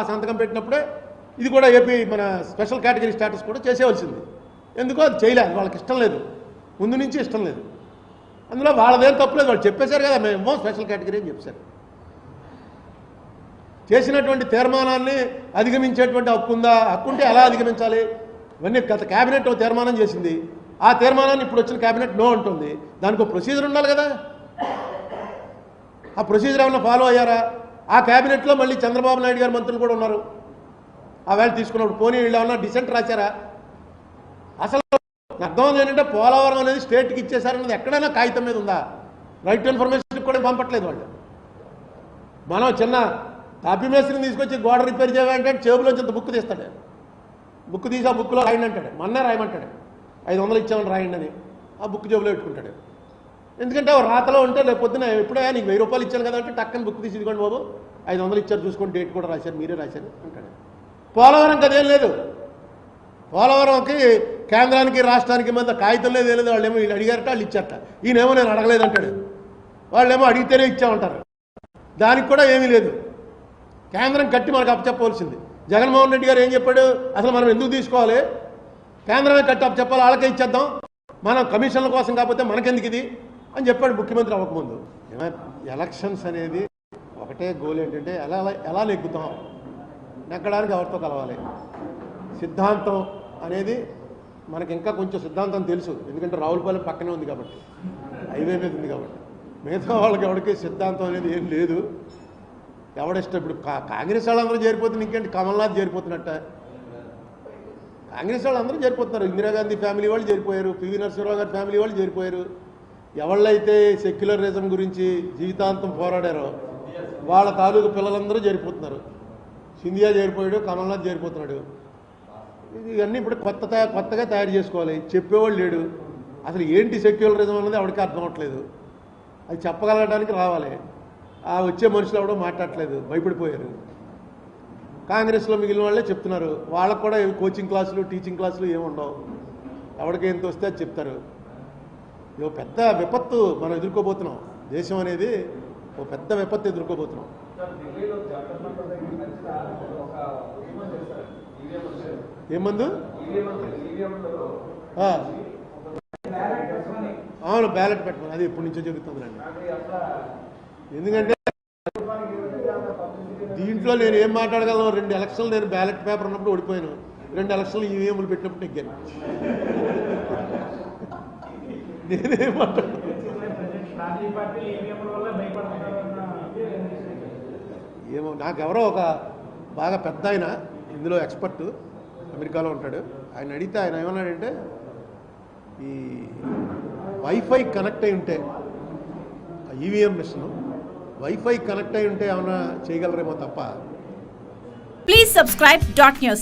ఆ సంతకం పెట్టినప్పుడే ఇది కూడా ఏపీ మన స్పెషల్ కేటగిరీ స్టేటస్ కూడా చేసేవలసింది. ఎందుకో అది చేయలేదు. వాళ్ళకి ఇష్టం లేదు. ముందు నుంచి ఇష్టం లేదు. అందులో వాళ్ళదేం తప్పులేదు వాళ్ళు చెప్పేశారు కదా మేము స్పెషల్ కేటగిరీ అని చెప్పారు చేసినటువంటి తీర్మానాన్ని అధిగమించేటువంటి హక్కు ఉందా? హక్కు ఉంటే ఎలా అధిగమించాలి? ఇవన్నీ గత క్యాబినెట్ తీర్మానం చేసింది. ఆ తీర్మానాన్ని ఇప్పుడు వచ్చిన క్యాబినెట్ నో అంటుంది. దానికి ఒక ప్రొసీజర్ ఉండాలి కదా. ఆ ప్రొసీజర్ ఏమైనా ఫాలో అయ్యారా? ఆ క్యాబినెట్లో మళ్ళీ చంద్రబాబు నాయుడు గారు మంత్రులు కూడా ఉన్నారు. ఆ వేళ తీసుకున్నప్పుడు పోనీ వీళ్ళు ఏమన్నా డిసెంట్ రాశారా? అసలు అర్థం ఏంటంటే పోలవరం అనేది స్టేట్కి ఇచ్చేసారన్నది ఎక్కడైనా కాగితం మీద ఉందా? రైట్ ఇన్ఫర్మేషన్ కూడా పంపట్లేదు వాళ్ళు. మనం చిన్న తాపి మేస్త్రిని తీసుకొచ్చి గోడ రిపేర్ చేయాలంటే చేబులోంచి ఇంత బుక్ తీస్తాడు. బుక్ తీసి ఆ బుక్లో రాయండి అంటాడు. మొన్నే రాయమంటాడు. ఐదు వందలు ఇచ్చామని రాయండి అని ఆ బుక్ జేబులో పెట్టుకుంటాడు. ఎందుకంటే ఓ రాతలో ఉంటే రేపు పొద్దున ఎప్పుడే నీకు వెయ్యి రూపాయలు ఇచ్చాను కదా అంటే టక్కని బుక్ తీసి ఇదిగోండి బాబు ఐదు వందలు ఇచ్చారు చూసుకోండి డేట్ కూడా రాశారు మీరే రాశారు అంటాడు. పోలవరం కదేం లేదు. పోలవరంకి కేంద్రానికి రాష్ట్రానికి మధ్య కాగితం లేదు లేదు వాళ్ళేమో వీళ్ళు అడిగారట వాళ్ళు ఇచ్చారట. ఈయనేమో నేను అడగలేదు అంటాడు. వాళ్ళేమో అడిగితేనే ఇచ్చామంటారు. దానికి కూడా ఏమీ లేదు. కేంద్రం కట్టి మనకు అప్పచెప్పవలసింది. జగన్మోహన్ రెడ్డి గారు ఏం చెప్పాడు? అసలు మనం ఎందుకు తీసుకోవాలి? కేంద్రమే కట్టి అప్పచెప్పాలి వాళ్ళకే ఇచ్చేద్దాం. మనం కమిషన్ల కోసం కాకపోతే మనకెందుకు ఇది? అని చెప్పాడు ముఖ్యమంత్రి అవ్వకముందు. ఎలక్షన్స్ అనేది ఒకటే గోల్ ఏంటంటే ఎలా ఎలా నెగ్గుతాం? నెగ్గడానికి ఎవరితో కలవాలి? సిద్ధాంతం అనేది మనకి ఇంకా కొంచెం సిద్ధాంతం తెలుసు. ఎందుకంటే రావులపాలెం పక్కనే ఉంది కాబట్టి. హైవే మీద ఉంది కాబట్టి. మిగతా వాళ్ళకి ఎవరికి సిద్ధాంతం అనేది ఏం లేదు. ఎవడిష్టం? ఇప్పుడు కా- కాంగ్రెస్ వాళ్ళందరూ చేరిపోతుంది ఇంకేంటి? కమల్నాథ్ చేరిపోతున్నట్ట. కాంగ్రెస్ వాళ్ళు అందరూ చేరిపోతున్నారు. ఇందిరాగాంధీ ఫ్యామిలీ వాళ్ళు చేరిపోయారు. పివి నరసింహరావు గారి ఫ్యామిలీ వాళ్ళు చేరిపోయారు. ఎవళ్ళైతే సెక్యులరిజం గురించి జీవితాంతం పోరాడారో వాళ్ళ తాలూకు పిల్లలందరూ చేరిపోతున్నారు సింధియా చేరిపోయాడు కమల్నాథ్ చేరిపోతున్నాడు ఇవన్నీ ఇప్పుడు కొత్త కొత్తగా తయారు చేసుకోవాలి. చెప్పేవాళ్ళు లేడు. అసలు ఏంటి సెక్యులరిజం అన్నది ఎవరికి అర్థం అవ్వట్లేదు. అది చెప్పగలగడానికి రావాలి. ఆ వచ్చే మనుషులు ఎవడో మాట్లాడట్లేదు. భయపడిపోయారు. కాంగ్రెస్లో మిగిలిన వాళ్ళే చెప్తున్నారు. వాళ్ళకు కూడా కోచింగ్ క్లాసులు టీచింగ్ క్లాసులు ఏమి ఉండవు. ఎవరికి ఎంత వస్తే అది చెప్తారు. ఇది ఒక పెద్ద విపత్తు మనం ఎదుర్కోబోతున్నాం. దేశం అనేది ఒక పెద్ద విపత్తు ఎదుర్కోబోతున్నాం. ఏమందు అవును బ్యాలెట్ పెట్టమని అది ఇప్పటి నుంచో జరుగుతుంది ఎందుకంటే దీంట్లో నేను ఏం మాట్లాడగలను? రెండు ఎలక్షన్లు నేను బ్యాలెట్ పేపర్ ఉన్నప్పుడు ఓడిపోయాను. రెండు ఎలక్షన్లు ఈవీఎంలు పెట్టినప్పుడు నెగ్గాను. నేనేం మాట్లాడు రాజకీయ పార్టీలు ఈవీఎంల వల్ల భయపడుతున్నారు ఏమో నాకెవరో ఒక బాగా పెద్ద ఆయన ఇందులో ఎక్స్పర్ట్ అమెరికాలో ఉంటాడు. ఆయన అడిగితే ఆయన ఏమన్నాడంటే ఈ వైఫై కనెక్ట్ అయి ఉంటే ఈవీఎం మిషన్ వైఫై కనెక్ట్ అయి ఉంటే ఏమైనా చేయగలరేమో తప్ప Please subscribe dot news.